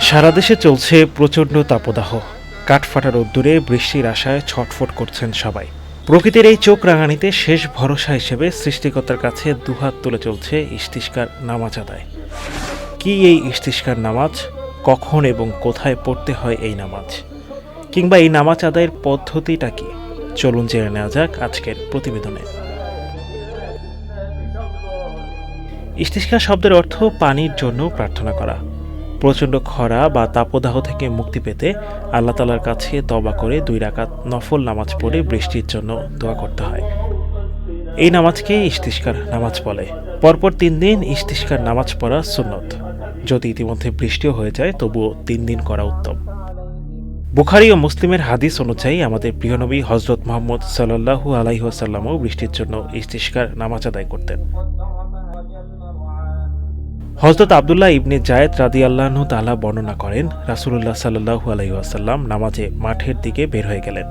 সারা দেশে চলছে প্রচণ্ড তাপদাহ। কাঠফাটা রোদ্দুরে বৃষ্টির আশায় ছটফট করছেন সবাই। প্রকৃতির এই চোখ রাঙানিতে শেষ ভরসা হিসেবে সৃষ্টিকর্তার কাছে দুহাত তুলে চলছে ইস্তিষ্কার নামাজ আদায়। কি এই ইস্তিষ্কার নামাজ? কখন এবং কোথায় পড়তে হয় এই নামাজ? কিংবা এই নামাজ আদায়ের পদ্ধতিটা কি? চলুন জেনে নেওয়া যাক আজকের প্রতিবেদনে। ইস্তিস্কার শব্দের অর্থ পানির জন্য প্রার্থনা করা। প্রচণ্ড খরা বা তাপদাহ থেকে মুক্তি পেতে আল্লাহ তালার কাছে তবা করে দুই রাকাত নফল নামাজ পড়ে বৃষ্টির জন্য দোয়া করতে হয়। এই নামাজকে ইস্তিস্কার নামাজ বলে। পরপর তিন দিন ইস্তিস্কার নামাজ পড়া সুন্নত। যদি ইতিমধ্যে বৃষ্টিও হয়ে যায়, তবুও তিন দিন করা উত্তম। বুখারি ও মুসলিমের হাদিস অনুযায়ী আমাদের প্রিয় নবী হজরত মোহাম্মদ সাল্লাহু আলাইহাসাল্লামও বৃষ্টির জন্য ইস্তিস্কার নামাজ আদায় করতেন। হজরত আবদুল্লাহ ইবনে জায়েদ রাদি আল্লাহনু তালা বর্ণনা করেন, রাসুলুল্লাহ সাল্লাহু আলাইসাল্লাম নামাজে মাঠের দিকে বের হয়ে গেলেন।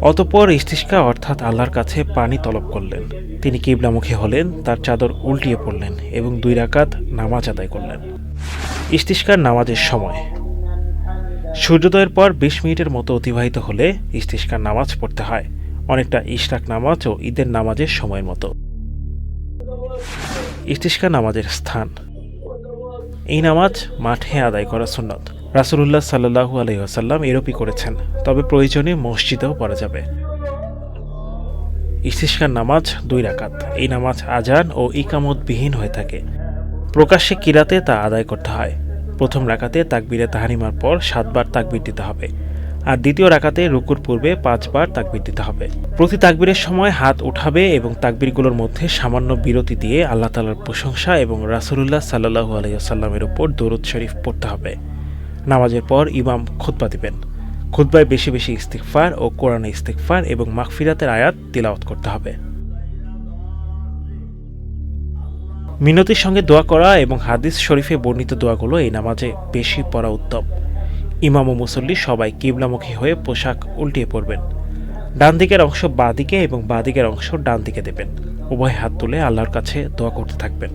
অতপর ইস্তিস্কা অর্থাৎ আল্লাহর কাছে পানি তলব করলেন। তিনি কিবলামুখী হলেন, তার চাদর উল্টিয়ে পড়লেন এবং দুই রাকাত নামাজ আদায় করলেন। ইস্তিস্কার নামাজের সময়। সূর্যোদয়ের পর বিশ মিনিটের মতো অতিবাহিত হলে ইস্তিস্কার নামাজ পড়তে হয়, অনেকটা ইশরাক নামাজ ও ঈদের নামাজের সময়ের মতো। ইস্তিস্কা নামাজের স্থান। এই নামাজ মাঠে আদায় করা সুন্নত। রাসুলুল্লাহ সাল্লাহু আলহিহাসাল্লাম এরপই করেছেন, তবে প্রয়োজনে মসজিদেও পড়া যাবে। ইস্তিস্কার নামাজ দুই রাকাত। এই নামাজ আজান ও ইকামতবিহীন হয়ে থাকে। প্রকাশ্যে কিরাতে তা আদায় করতে হয়। প্রথম রাকাতে তাকবিরে তাহানিমার পর সাতবার তাকবির দিতে হবে। আর দ্বিতীয় রাকাতে রুকুর পূর্বে পাঁচবার তাকবির দিতে হবে। প্রতি তাকবীরের সময় হাত উঠাবে এবং তাকবীরগুলোর মধ্যে সামান্য বিরতি দিয়ে আল্লাহ তালার প্রশংসা এবং রাসুলুল্লাহ সাল্লাহু আলাইসাল্লামের উপর দরুদ শরীফ পড়তে হবে। নামাজের পর ইমাম খুতবা দিবেন। খুতবায় বেশি বেশি ইস্তিকফার ও কোরআনে ইস্তিকফার এবং মাগফিরাতের আয়াত তিলাওয়াত করতে হবে। মিনতির সঙ্গে দোয়া করা এবং হাদিস শরীফে বর্ণিত দোয়াগুলো এই নামাজে বেশি পড়া উত্তম। ইমাম ও মুসল্লি সবাই কিবলামুখী হয়ে পোশাক উল্টিয়ে পড়বেন ডান দিকের অংশ বাঁ দিকে এবং বাঁ দিকের অংশ ডান দিকে দেবেন। উভয় হাত তুলে আল্লাহর কাছে দোয়া করতে থাকবেন।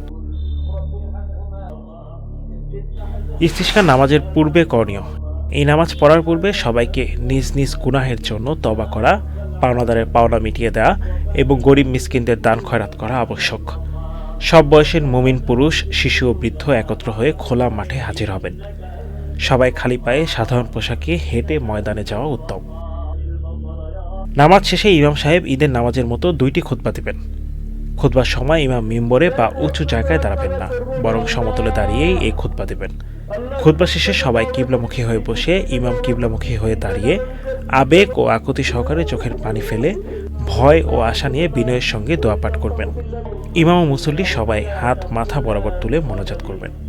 ইস্তিস্কা নামাজের পূর্বে করণীয়। এই নামাজ পড়ার পূর্বে সবাইকে নিজ নিজ গুনাহের জন্য তবা করা, পাওনাদারের পাওনা মিটিয়ে দেওয়া এবং গরিব মিসকিনদের দান খয়রাত করা আবশ্যক। সব বয়সের মুমিন পুরুষ, শিশু ও বৃদ্ধ একত্র হয়ে খোলা মাঠে হাজির হবেন। সবাই খালি পায়ে সাধারণ পোশাকে হেঁটে ময়দানে যাওয়া উত্তম। নামাজ শেষে ইমাম সাহেব ঈদের নামাজের মতো দুইটি খুতবা দিবেন। খুতবার সময় ইমাম মিম্বরে বা উঁচু জায়গায় দাঁড়াবেন না, বরং সমতলে দাঁড়িয়েই এই খুতবা দেবেন। খুতবা শেষে সবাই কিবলামুখী হয়ে বসে ইমাম কিবলামুখী হয়ে দাঁড়িয়ে আবেগ ও আকুতি সহকারে চোখের পানি ফেলে ভয় ও আশা নিয়ে বিনয়ের সঙ্গে দোয়া পাঠ করবেন। ইমাম ও মুসল্লি সবাই হাত মাথা বরাবর তুলে মনোজাত করবেন।